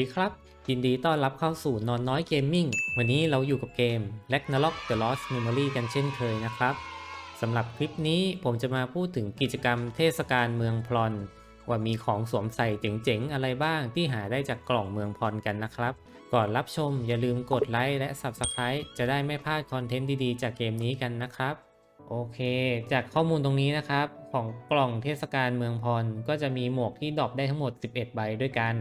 ดีครับ ยินดีต้อนรับเข้าสู่นอนน้อยเกมมิ่งวันนี้เราอยู่กับเกม Ragnarok The Lost Memory กันเช่นเคยนะครับสำหรับคลิปนี้ผมจะมาพูดถึงกิจกรรมเทศกาลเมืองพลอน ว่ามีของสวมใส่เจ๋งๆ อะไรบ้างที่หาได้จากกล่องเมืองพลอนกันนะครับ ก่อนรับชมอย่าลืมกดไลค์และ Subscribe จะได้ไม่พลาดคอนเทนต์ดีๆ จากเกมนี้กันนะครับ โอเค จากข้อมูลตรงนี้นะครับ ของกล่องเทศกาลเมืองพรก็จะมีหมวกที่ดรอปได้ทั้งหมด 11 ใบด้วยกัน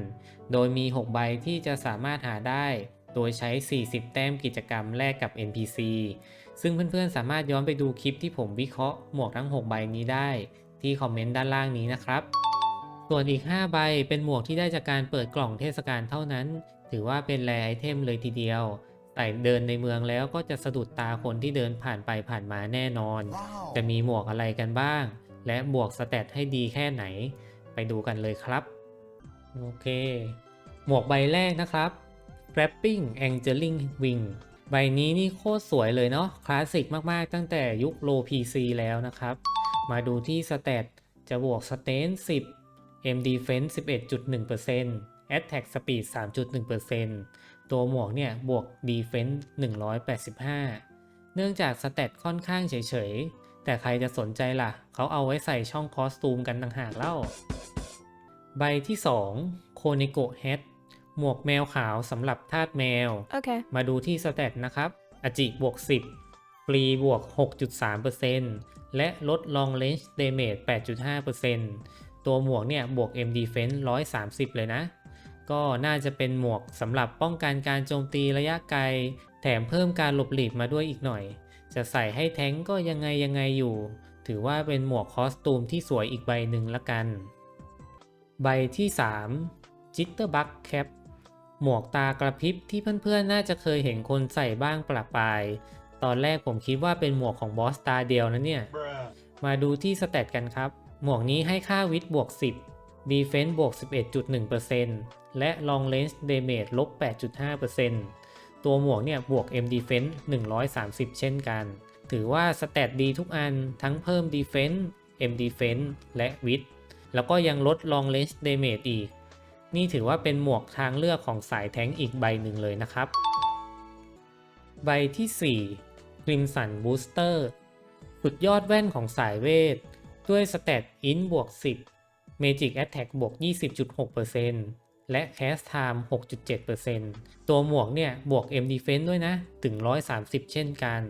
โดยมี 6 ใบที่จะสามารถหาได้ โดยใช้ 40 แต้มกิจกรรมแลกกับ NPC ซึ่งเพื่อนๆ สามารถย้อนไปดูคลิปที่ผมวิเคราะห์หมวกทั้ง 6 ใบนี้ได้ ที่คอมเมนต์ด้านล่างนี้นะครับ ส่วนอีก 5 ใบเป็นหมวกที่ได้จากการเปิดกล่องเทศกาลเท่านั้น ถือว่าเป็นแรไอเทมเลยทีเดียว ใส่เดินในเมืองแล้วก็จะสะดุดตาคนที่เดินผ่านไปผ่านมาแน่นอน Wow. จะมีหมวกอะไรกันบ้าง และบวกสเตตให้ดีแค่ไหน ไปดูกันเลยครับ โอเค หมวกใบแรกนะครับ Wrapping Angeling Wing ใบนี้นี่โคตรสวยเลยเนาะคลาสสิกมาก ๆ ตั้งแต่ยุค Low PC แล้วนะครับ มาดูที่สเตตจะบวก Stain 10 M Defense 11.1% Attack Speed 3.1%ตัวหมวกเนี่ยบวก Defense 185 เนื่องจากสเตตค่อนข้างเฉยๆ แต่ใครจะสนใจล่ะ เขาเอาไว้ใส่ช่องคอสตูมกันต่างหากเล่า ใบที่ 2 โคเนโกเฮดหมวกแมวขาวสำหรับทาสแมว Okay. มาดูที่สเตตนะครับอจิบวก 10ฟรีบวก 6.3%และลด long range damage 8.5%ตัวหมวกเนี่ยบวก M defense 130 เลยนะ ก็น่าจะเป็นหมวกสำหรับป้องกันการโจมตีระยะไกล แถมเพิ่มการหลบหลีกมาด้วยอีกหน่อย จะใส่ให้แท้งก็ยังไงยังไงอยู่ ถือว่าเป็นหมวกคอสตูมที่สวยอีกใบหนึ่งละกัน ใบที่ 3 Jitterbug Cap หมวกตากระพริบที่เพื่อนๆ น่าจะเคยเห็นคนใส่บ้างประปาย ตอนแรกผมคิดว่าเป็นหมวกของบอสตาเดียวนะเนี่ย มาดูที่สเตตกันครับ หมวกนี้ให้ค่าวิทบวก 10 Defense บวก 11.1%และ Long Range Damage ลบ 8.5%ตัวหมวกเนี่ยบวก M Defense 130 เช่นกัน ถือว่าสเตตดีทุกอันทั้งเพิ่ม Defense M Defense และ Wit แล้วก็ยังลด Long Range Damage อีก นี่ถือว่าเป็นหมวกทางเลือกของสายแท้งอีกใบหนึ่งเลยนะครับ ใบที่ 4 Crimson Booster สุดยอดแว่นของสายเวท ด้วยสเตตอินบวก10 Magic Attack บวก 20.6%และ Cast Time 6.7%ตัวหมวกเนี่ยบวก M Defense ด้วยนะ ถึง 130 เช่นกัน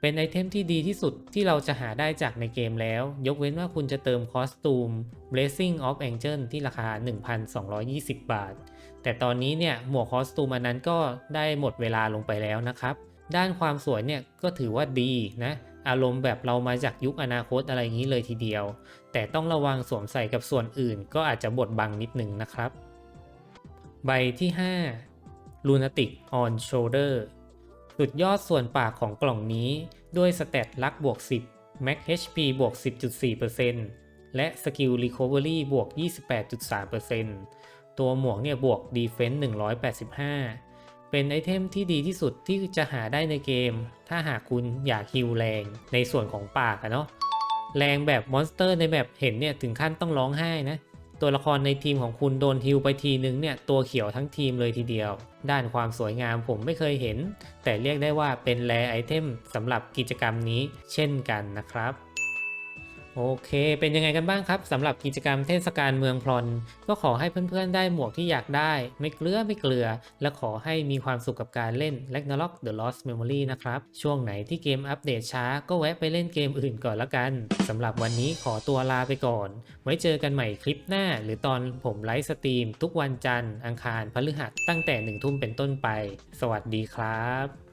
เป็นไอเทมที่ดีที่สุดที่เราจะหาได้จากในเกมแล้ว ยกเว้นว่าคุณจะเติมคอสตูม Blessing of Angel ที่ราคา 1,220 บาท แต่ตอนนี้เนี่ยหมวกคอสตูมอันนั้นก็ได้หมดเวลาลงไปแล้วนะครับ ด้านความสวยเนี่ยก็ถือว่าดีนะ อารมณ์แบบเรามาจากยุคอนาคตอะไรอย่างนี้เลยทีเดียว แต่ต้องระวังสวมใส่กับส่วนอื่น ก็อาจจะบดบังนิดหนึ่งนะครับ ใบที่ 5 Lunatic on Shoulder สุดยอดส่วนปากของกล่องนี้ด้วยสเตตลักบวก 10 Max HP บวก 10.4%และ Skill Recovery บวก 28.3%ตัวหมวกเนี่ยบวก Defense 185 เป็นไอเทมที่ดีที่สุดที่จะหาได้ในเกม ถ้าหากคุณอยากฮิวแรงในส่วนของปากอะเนาะ แรงแบบมอนสเตอร์ในแบบเห็นเนี่ยถึงขั้นต้องร้องไห้นะ ตัวละครในทีมของคุณโดนฮิวไปทีนึงเนี่ยตัวเขียวทั้งทีมเลยทีเดียว ด้านความสวยงามผมไม่เคยเห็น แต่เรียกได้ว่าเป็นแรไอเทมสำหรับกิจกรรมนี้เช่นกันนะครับ โอเคเป็นยังไงกันบ้างครับสำหรับกิจกรรมเทศกาลเมืองพรอนก็ขอให้เพื่อนๆได้หมวกที่อยากได้ ไม่เกลือไม่เกลือ และขอให้มีความสุขกับการเล่น Ragnarok The Lost Memory นะครับช่วงไหนที่เกมอัปเดตช้าก็แวะไปเล่นเกมอื่นก่อนละกันสำหรับวันนี้ขอตัวลาไปก่อน ไว้เจอกันใหม่คลิปหน้า หรือตอนผมไลฟ์สตรีม ทุกวันจันทร์อังคารพฤหัสตั้งแต่หนึ่งทุ่มเป็นต้นไป สวัสดีครับ